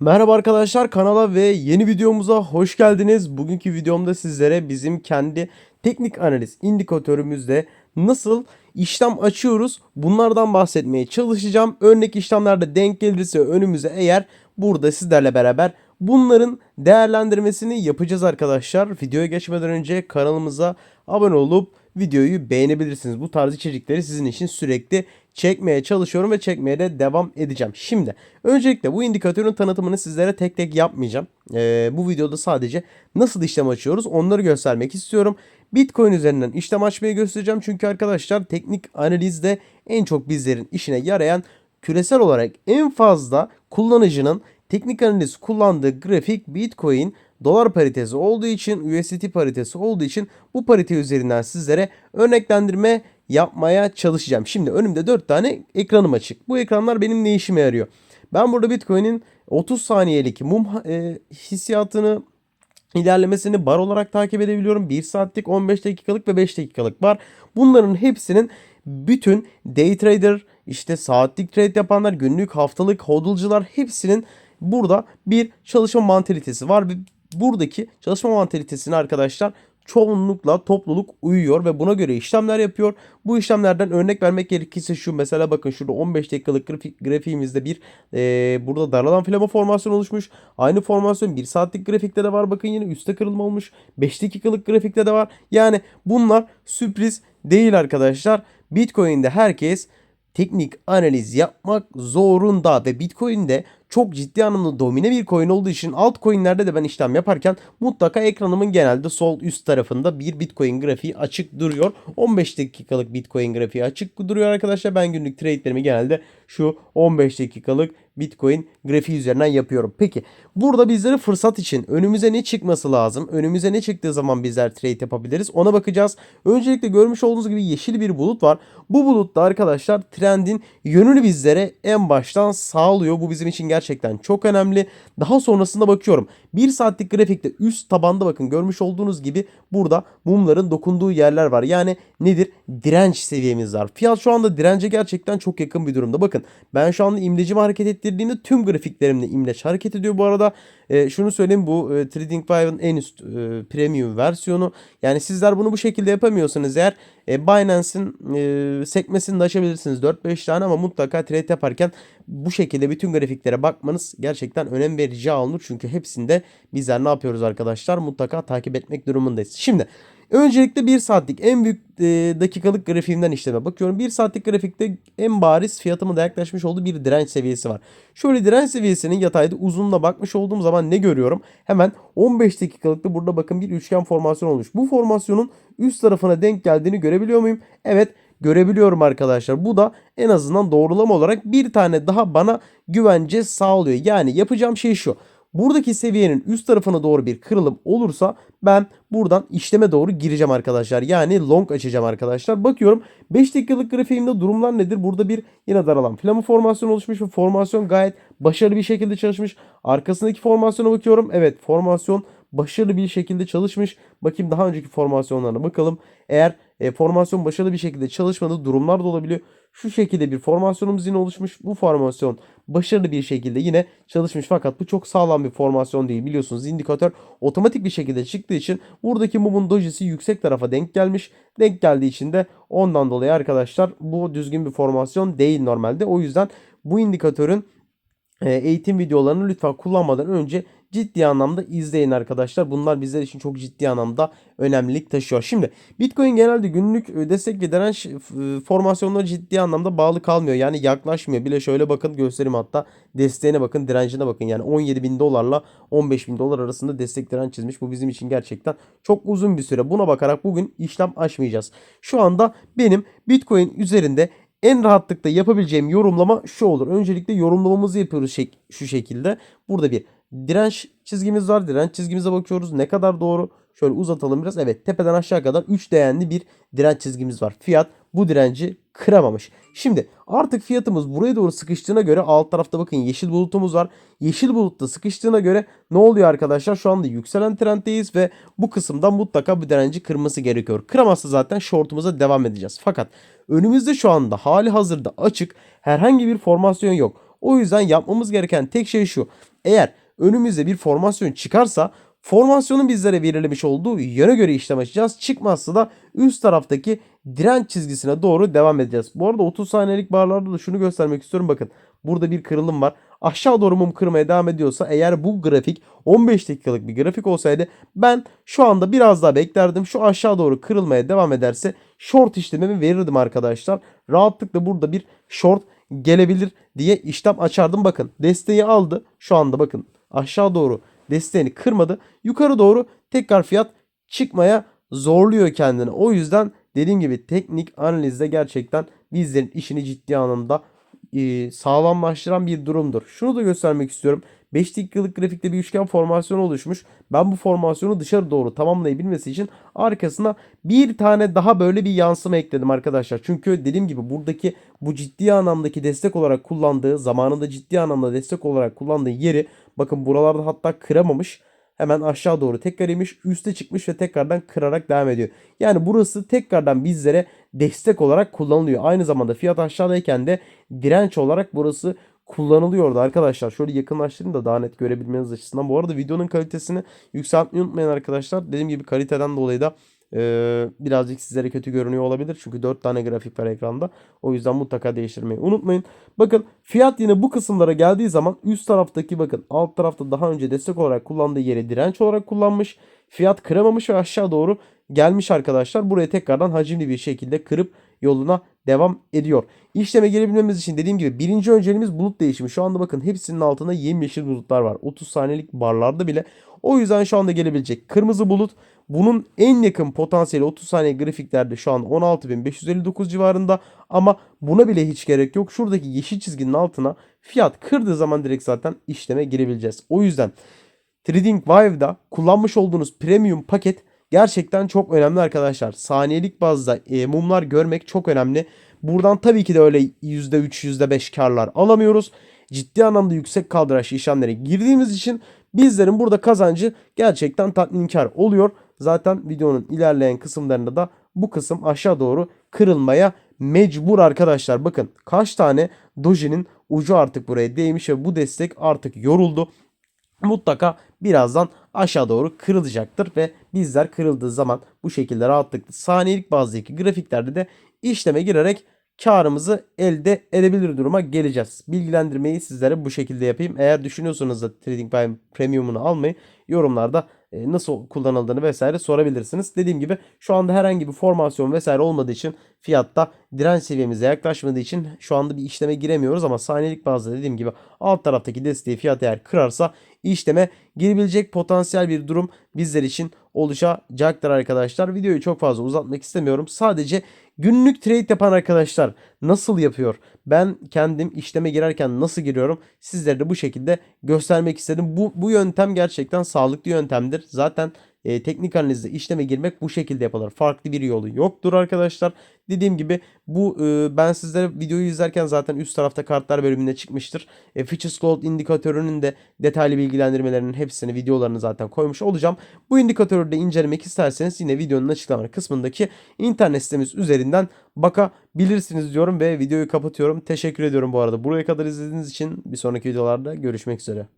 Merhaba arkadaşlar kanala ve yeni videomuza hoş geldiniz. Bugünkü videomda sizlere bizim kendi teknik analiz indikatörümüzde nasıl işlem açıyoruz bunlardan bahsetmeye çalışacağım. Örnek işlemlerde denk gelirse önümüze eğer burada sizlerle beraber bunların değerlendirmesini yapacağız arkadaşlar. Videoya geçmeden önce kanalımıza abone olup videoyu beğenebilirsiniz. Bu tarz içerikleri sizin için sürekli çekmeye çalışıyorum ve çekmeye de devam edeceğim. Şimdi öncelikle bu indikatörün tanıtımını sizlere tek tek yapmayacağım. Ee, bu videoda sadece nasıl işlem açıyoruz onları göstermek istiyorum. Bitcoin üzerinden işlem açmayı göstereceğim. Çünkü arkadaşlar teknik analizde en çok bizlerin işine yarayan küresel olarak en fazla kullanıcının teknik analiz kullandığı grafik Bitcoin dolar paritesi olduğu için USDT paritesi olduğu için bu parite üzerinden sizlere örneklendirme yapmaya çalışacağım. Şimdi önümde 4 tane ekranım açık. Bu ekranlar benim ne işime yarıyor? Ben burada Bitcoin'in 30 saniyelik mum e, hissiyatını ilerlemesini bar olarak takip edebiliyorum. 1 saatlik, 15 dakikalık ve 5 dakikalık var. Bunların hepsinin bütün day trader, işte saatlik trade yapanlar, günlük, haftalık, hodlcular hepsinin burada bir çalışma mantalitesi var buradaki çalışma mantalitesini arkadaşlar çoğunlukla topluluk uyuyor ve buna göre işlemler yapıyor. Bu işlemlerden örnek vermek gerekirse şu mesela bakın şurada 15 dakikalık grafik, grafiğimizde bir e, burada daralan flama formasyon oluşmuş. Aynı formasyon 1 saatlik grafikte de var. Bakın yine üstte kırılma olmuş. 5 dakikalık grafikte de var. Yani bunlar sürpriz değil arkadaşlar. Bitcoin'de herkes teknik analiz yapmak zorunda ve Bitcoin'de çok ciddi anlamda domine bir coin olduğu için altcoin'lerde de ben işlem yaparken mutlaka ekranımın genelde sol üst tarafında bir Bitcoin grafiği açık duruyor. 15 dakikalık Bitcoin grafiği açık duruyor arkadaşlar. Ben günlük trade'lerimi genelde şu 15 dakikalık Bitcoin grafiği üzerinden yapıyorum. Peki burada bizlere fırsat için önümüze ne çıkması lazım? Önümüze ne çıktığı zaman bizler trade yapabiliriz? Ona bakacağız. Öncelikle görmüş olduğunuz gibi yeşil bir bulut var. Bu bulutta arkadaşlar trendin yönünü bizlere en baştan sağlıyor. Bu bizim için gerçekten çok önemli. Daha sonrasında bakıyorum. 1 saatlik grafikte üst tabanda bakın görmüş olduğunuz gibi burada mumların dokunduğu yerler var. Yani nedir? Direnç seviyemiz var. Fiyat şu anda dirence gerçekten çok yakın bir durumda. Bakın ben şu anda imlecimi hareket ettirdiğimde tüm grafiklerimde imleç hareket ediyor bu arada. E, şunu söyleyeyim bu e, TradingView'ın en üst e, premium versiyonu. Yani sizler bunu bu şekilde yapamıyorsanız eğer e, Binance'in e, sekmesini de açabilirsiniz 4-5 tane ama mutlaka trade yaparken bu şekilde bütün grafiklere bakmanız gerçekten önem verici alınır. Çünkü hepsinde bizler ne yapıyoruz arkadaşlar? Mutlaka takip etmek durumundayız. Şimdi Öncelikle 1 saatlik en büyük e, dakikalık grafiğimden işleme bakıyorum. 1 saatlik grafikte en bariz fiyatımın da yaklaşmış olduğu bir direnç seviyesi var. Şöyle direnç seviyesinin yatayda uzunluğuna bakmış olduğum zaman ne görüyorum? Hemen 15 dakikalıkta burada bakın bir üçgen formasyon olmuş. Bu formasyonun üst tarafına denk geldiğini görebiliyor muyum? Evet görebiliyorum arkadaşlar. Bu da en azından doğrulama olarak bir tane daha bana güvence sağlıyor. Yani yapacağım şey şu. Buradaki seviyenin üst tarafına doğru bir kırılım olursa ben buradan işleme doğru gireceğim arkadaşlar. Yani long açacağım arkadaşlar. Bakıyorum 5 dakikalık grafiğimde durumlar nedir? Burada bir yine daralan flama formasyon oluşmuş ve formasyon gayet başarılı bir şekilde çalışmış. Arkasındaki formasyona bakıyorum. Evet formasyon başarılı bir şekilde çalışmış. Bakayım daha önceki formasyonlarına bakalım. Eğer e, formasyon başarılı bir şekilde çalışmadığı durumlar da olabiliyor. Şu şekilde bir formasyonumuz yine oluşmuş. Bu formasyon başarılı bir şekilde yine çalışmış fakat bu çok sağlam bir formasyon değil. Biliyorsunuz indikatör otomatik bir şekilde çıktığı için buradaki mumun dojisi yüksek tarafa denk gelmiş. Denk geldiği için de ondan dolayı arkadaşlar bu düzgün bir formasyon değil normalde. O yüzden bu indikatörün e, eğitim videolarını lütfen kullanmadan önce ciddi anlamda izleyin arkadaşlar. Bunlar bizler için çok ciddi anlamda önemlilik taşıyor. Şimdi Bitcoin genelde günlük e, destek ve direnç e, formasyonları ciddi anlamda bağlı kalmıyor. Yani yaklaşmıyor. Bile şöyle bakın göstereyim hatta desteğine bakın direncine bakın. Yani 17 bin dolarla 15 bin dolar arasında destek direnç çizmiş. Bu bizim için gerçekten çok uzun bir süre. Buna bakarak bugün işlem açmayacağız. Şu anda benim Bitcoin üzerinde en rahatlıkla yapabileceğim yorumlama şu olur. Öncelikle yorumlamamızı yapıyoruz şu şekilde. Burada bir direnç çizgimiz var. Direnç çizgimize bakıyoruz. Ne kadar doğru? Şöyle uzatalım biraz. Evet tepeden aşağı kadar 3 değerli bir direnç çizgimiz var. Fiyat bu direnci kıramamış. Şimdi artık fiyatımız buraya doğru sıkıştığına göre alt tarafta bakın yeşil bulutumuz var. Yeşil bulutta sıkıştığına göre ne oluyor arkadaşlar? Şu anda yükselen trenddeyiz ve bu kısımdan mutlaka bu direnci kırması gerekiyor. Kıramazsa zaten shortumuza devam edeceğiz. Fakat önümüzde şu anda hali hazırda açık herhangi bir formasyon yok. O yüzden yapmamız gereken tek şey şu. Eğer önümüzde bir formasyon çıkarsa formasyonun bizlere belirlemiş olduğu yöne göre işlem açacağız. Çıkmazsa da üst taraftaki direnç çizgisine doğru devam edeceğiz. Bu arada 30 saniyelik barlarda da şunu göstermek istiyorum. Bakın burada bir kırılım var. Aşağı doğru mum kırmaya devam ediyorsa eğer bu grafik 15 dakikalık bir grafik olsaydı ben şu anda biraz daha beklerdim. Şu aşağı doğru kırılmaya devam ederse short işlemimi verirdim arkadaşlar. Rahatlıkla burada bir short gelebilir diye işlem açardım. Bakın desteği aldı. Şu anda bakın aşağı doğru desteğini kırmadı. Yukarı doğru tekrar fiyat çıkmaya zorluyor kendini. O yüzden dediğim gibi teknik analizde gerçekten bizlerin işini ciddi anlamda sağlamlaştıran bir durumdur. Şunu da göstermek istiyorum. 5 dakikalık grafikte bir üçgen formasyonu oluşmuş. Ben bu formasyonu dışarı doğru tamamlayabilmesi için arkasına bir tane daha böyle bir yansıma ekledim arkadaşlar. Çünkü dediğim gibi buradaki bu ciddi anlamdaki destek olarak kullandığı, zamanında ciddi anlamda destek olarak kullandığı yeri bakın buralarda hatta kıramamış. Hemen aşağı doğru tekrar inmiş, üste çıkmış ve tekrardan kırarak devam ediyor. Yani burası tekrardan bizlere destek olarak kullanılıyor. Aynı zamanda fiyat aşağıdayken de direnç olarak burası kullanılıyordu arkadaşlar. Şöyle yakınlaştırayım da daha net görebilmeniz açısından. Bu arada videonun kalitesini yükseltmeyi unutmayın arkadaşlar. Dediğim gibi kaliteden dolayı da e, birazcık sizlere kötü görünüyor olabilir. Çünkü 4 tane grafik var ekranda. O yüzden mutlaka değiştirmeyi unutmayın. Bakın fiyat yine bu kısımlara geldiği zaman üst taraftaki bakın alt tarafta daha önce destek olarak kullandığı yeri direnç olarak kullanmış. Fiyat kıramamış ve aşağı doğru gelmiş arkadaşlar. Buraya tekrardan hacimli bir şekilde kırıp yoluna devam ediyor. İşleme girebilmemiz için dediğim gibi birinci önceliğimiz bulut değişimi. Şu anda bakın hepsinin altında yemyeşil bulutlar var. 30 saniyelik barlarda bile. O yüzden şu anda gelebilecek kırmızı bulut. Bunun en yakın potansiyeli 30 saniye grafiklerde şu an 16.559 civarında. Ama buna bile hiç gerek yok. Şuradaki yeşil çizginin altına fiyat kırdığı zaman direkt zaten işleme girebileceğiz. O yüzden TradingVive'da kullanmış olduğunuz premium paket gerçekten çok önemli arkadaşlar. Saniyelik bazda e, mumlar görmek çok önemli. Buradan tabii ki de öyle %3 %5 karlar alamıyoruz. Ciddi anlamda yüksek kaldıraçlı işlemlere girdiğimiz için bizlerin burada kazancı gerçekten tatminkar oluyor. Zaten videonun ilerleyen kısımlarında da bu kısım aşağı doğru kırılmaya mecbur arkadaşlar. Bakın kaç tane dojinin ucu artık buraya değmiş ve bu destek artık yoruldu mutlaka birazdan aşağı doğru kırılacaktır ve bizler kırıldığı zaman bu şekilde rahatlıkla saniyelik bazdaki grafiklerde de işleme girerek karımızı elde edebilir duruma geleceğiz. Bilgilendirmeyi sizlere bu şekilde yapayım. Eğer düşünüyorsanız da TradingView Premium'unu almayı yorumlarda nasıl kullanıldığını vesaire sorabilirsiniz. Dediğim gibi şu anda herhangi bir formasyon vesaire olmadığı için fiyatta direnç seviyemize yaklaşmadığı için şu anda bir işleme giremiyoruz ama saniyelik bazda dediğim gibi alt taraftaki desteği fiyat eğer kırarsa işleme girebilecek potansiyel bir durum bizler için oluşacaktır arkadaşlar. Videoyu çok fazla uzatmak istemiyorum. Sadece günlük trade yapan arkadaşlar nasıl yapıyor? Ben kendim işleme girerken nasıl giriyorum? Sizlere de bu şekilde göstermek istedim. Bu, bu yöntem gerçekten sağlıklı yöntemdir. Zaten e, teknik analizde işleme girmek bu şekilde yapılır. Farklı bir yolu yoktur arkadaşlar. Dediğim gibi bu e, ben sizlere videoyu izlerken zaten üst tarafta kartlar bölümünde çıkmıştır. E, Futures Gold indikatörünün de detaylı bilgilendirmelerinin hepsini videolarını zaten koymuş olacağım. Bu indikatörü de incelemek isterseniz yine videonun açıklama kısmındaki internet sitemiz üzerinden bakabilirsiniz diyorum ve videoyu kapatıyorum. Teşekkür ediyorum bu arada. Buraya kadar izlediğiniz için bir sonraki videolarda görüşmek üzere.